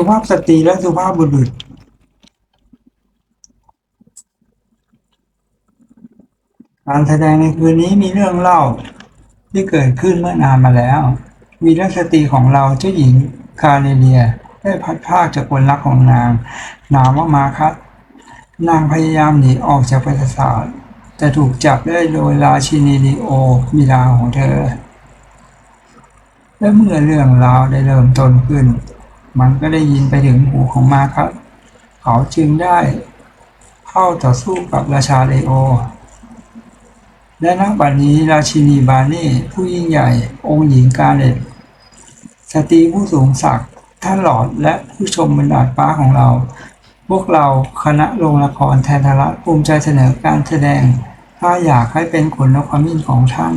สุภาพสตรีและสุภาพบุรุษการแสดงในคืนนี้มีเรื่องเล่าที่เกิดขึ้นเมื่อนานมาแล้ว วีรสตรีของเราเจ้าหญิงคาเนเลีย ได้พัดพรากจากคนรักของนาง นามว่ามาคัสนางพยายามหนีออกจากปราสาทแต่ถูกจับได้โดยราชินีลีโอมิลาของเธอ และเมื่อเรื่องราวได้เริ่มต้นขึ้น มันก็ได้ยินไปถึงหูของมาคัสเขาจึงได้เข้าต่อสู้กับราชาเลโอ และณบัดนี้ราชินีบาเน่ผู้ยิ่งใหญ่องค์หญิงกาเลตสตรีผู้สูงศักดิ์ท่านหลอดและผู้ชมบรรดาดฟ้าของเรา พวกเราคณะโรงละครแทนทระภูมิใจเสนอการแสดงถ้าอยากให้เป็นผลและความยิ่งของท่าน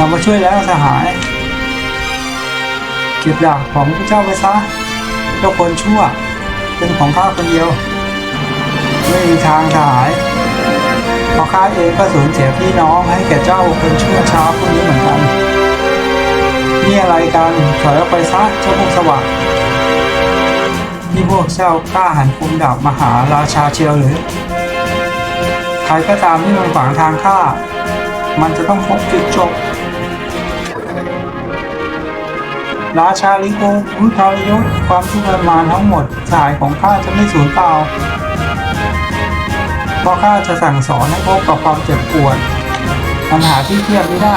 เรามาช่วยแล้วสหาย เก็บดาบของพระเจ้าไปซะเจ้าคนชั่ว เป็นของข้าคนเดียว ไม่มีทางสหายเพราะข้าเองก็สูญเสียพี่น้องให้แก่เจ้าคนชั่วช้าพวกนี้เหมือนกันนี่อะไรกันถอยออกไปซะเจ้าพวกสวัสดิ์ที่พวกเจ้ากล้าหันคุมดาบมาหาราชาเชียวหรือใครก็ตามที่มันขวางทางข้า มันจะต้องพบจุดจบ ราชาลิโกผู้ทรยศความทุกข์ทรมานทั้งหมดสายของข้าจะไม่สูญเปล่าเพราะข้าจะสั่งสอนให้พบกับความเจ็บปวดปัญหาที่เทียบไม่ได้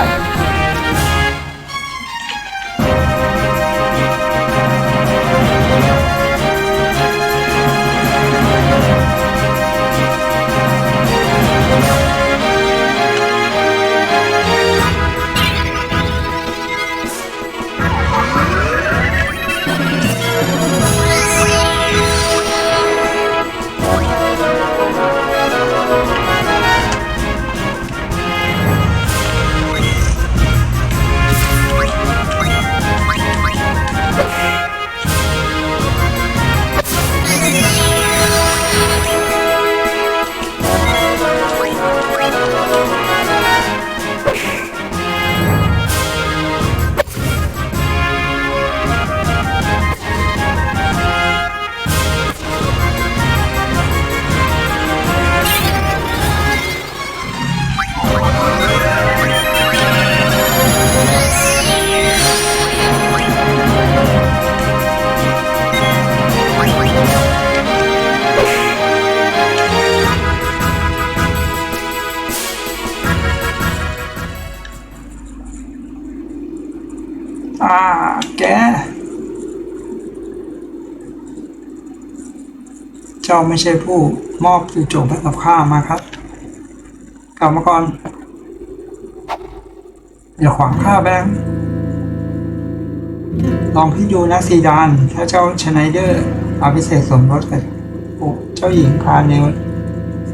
อ่า แก เจ้าไม่ใช่ผู้มอบจุดจบให้กับข้ามาครับ กลับมาก่อน อย่าขวางข้าแบงลองพี่ดูนะซีดาน ถ้าเจ้าชไนเดอร์อาพิเศษสมรสกับเจ้าหญิงคาเนล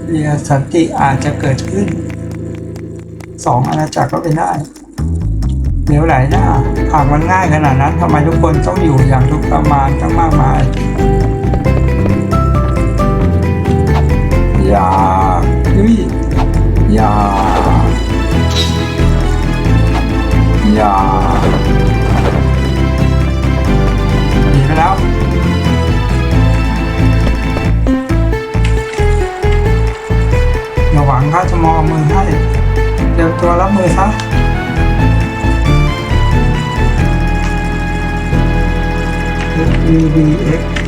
เรียสันติอาจจะเกิดขึ้นสองอาณาจักรก็เป็นได้ เหลวไหลน้าหากมันง่ายขนาดนั้นทำไมทุกคนต้องอยู่อย่างทุกประมาณตั้งมากมายอย่าเฮ้ยอย่าอย่าหนีไปแล้วอย่าหวังข้าจะมองมือให้เตรียมตัวรับมือซะ VBX ม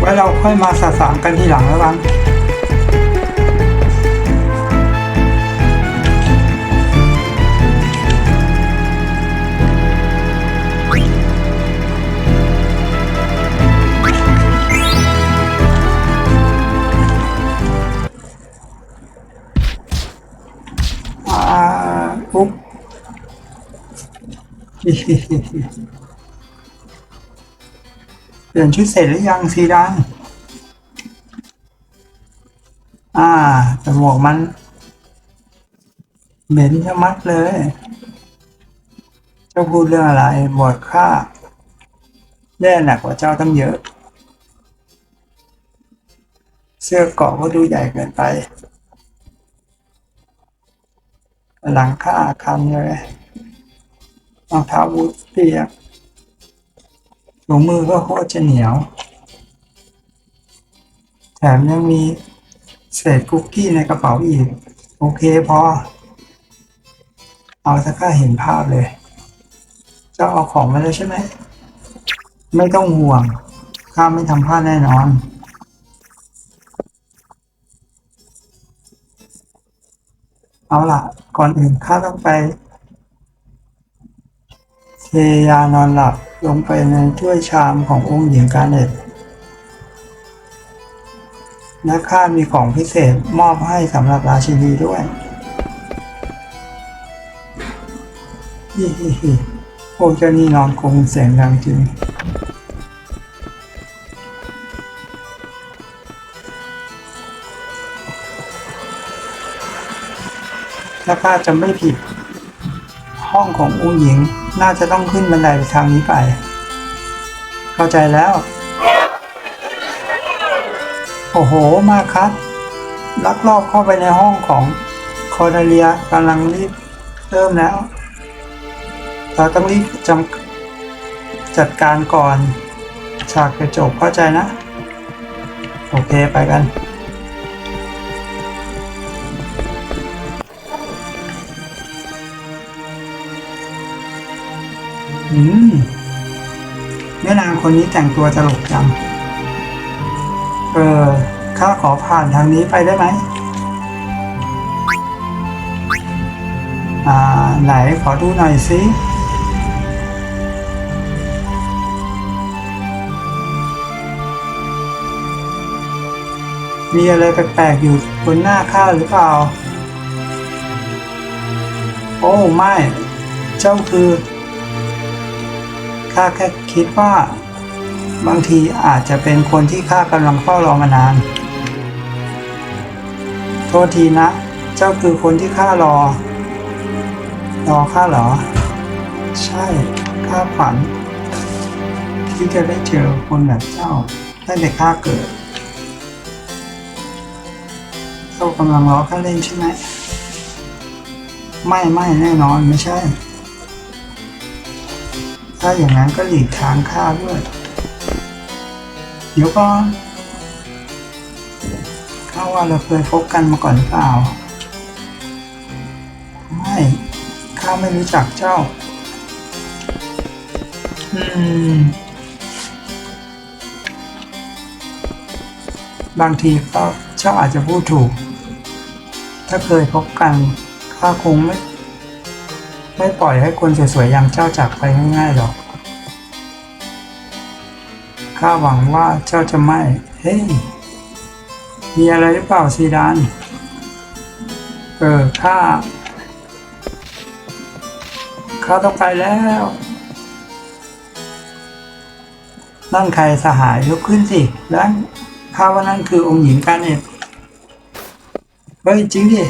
ไว้เราค่อยมาสะสางกันทีหลังแล้วกันอ่าปุ๊บ เปลี่ยนชุดเสร็จหรือยังสีดังอ่าแต่หมวกมันเหม็นชะมัดเลยเจ้าพูดเรื่องอะไรบวชข้าแย่หนักกว่าเจ้าตั้งเยอะ เสื้อเกาะก็ดูใหญ่เกินไป หลังข้าคันเลยรองเท้าบูทเปียก ถุงมือก็โคตรจะเหนียว แถมยังมีเศษคุกกี้ในกระเป๋าอีก โอเคพอ เอาถ้าข้าเห็นภาพเลยเจ้าเอาของมาแล้วใช่ไหม ไม่ต้องห่วง ข้าไม่ทำพลาดแน่นอน เอาล่ะ ก่อนอื่นข้าต้องไป เทยานอนหลับ ลงไปในถ้วยชามขององค์หญิงกาเน็ตและข้ามีของพิเศษมอบให้สำหรับราชินีด้วยฮิฮิฮิพวกเจ้านี่นอนคงเสียงดังจริงถ้าข้าจำไม่ผิด ห้องขององค์หญิง น่าจะต้องขึ้นบันไดไปทางนี้ไป เข้าใจแล้ว โอ้โห มาคัสลักลอบเข้าไปในห้องของคอร์เนเลียกำลังรีบเริ่มแล้ว เราต้องรีบจำจัดการก่อน ฉากจะจบเข้าใจนะ โอเคไปกัน อืมแม่นางคนนี้แต่งตัวตลกจัง เออ ข้าขอผ่านทางนี้ไปได้ไหม อ่า ไหนขอดูหน่อยสิมีอะไรแปลกๆอยู่บนหน้าข้าหรือเปล่า โอ้ ไม่ เจ้าคือ ข้าแค่คิดว่า บางทีอาจจะเป็นคนที่ข้ากำลังเฝ้ารอมานาน โทษทีนะ เจ้าคือคนที่ข้ารอ รอข้าเหรอ ใช่ ข้าฝัน ที่จะได้เจอคนแบบเจ้าตั้งแต่ข้าเกิด เจ้ากำลังรอข้าเล่นใช่ไหม ไม่ไม่แน่นอนไม่ใช่ ถ้าอย่างนั้นก็หลีกทางข้าด้วย เดี๋ยวก่อนข้าว่าเราเคยพบกันมาก่อนหรือเปล่า ไม่ ข้าไม่รู้จักเจ้า อืม บางทีก็เจ้าอาจจะพูดถูก ถ้าเคยพบกัน ข้าคงไม่ ไม่ปล่อยให้คนสวยๆอย่างเจ้าจากไปง่ายๆหรอก ข้าหวังว่าเจ้าจะไม่ เฮ้ย มีอะไรหรือเปล่าซีดาน เออ ข้า ข้าต้องไปแล้ว นั่นใครสหายลุกขึ้นสิ แล้วข้าว่านั่นคือองค์หญิงกาเน็ตเฮ้ย จริงดิ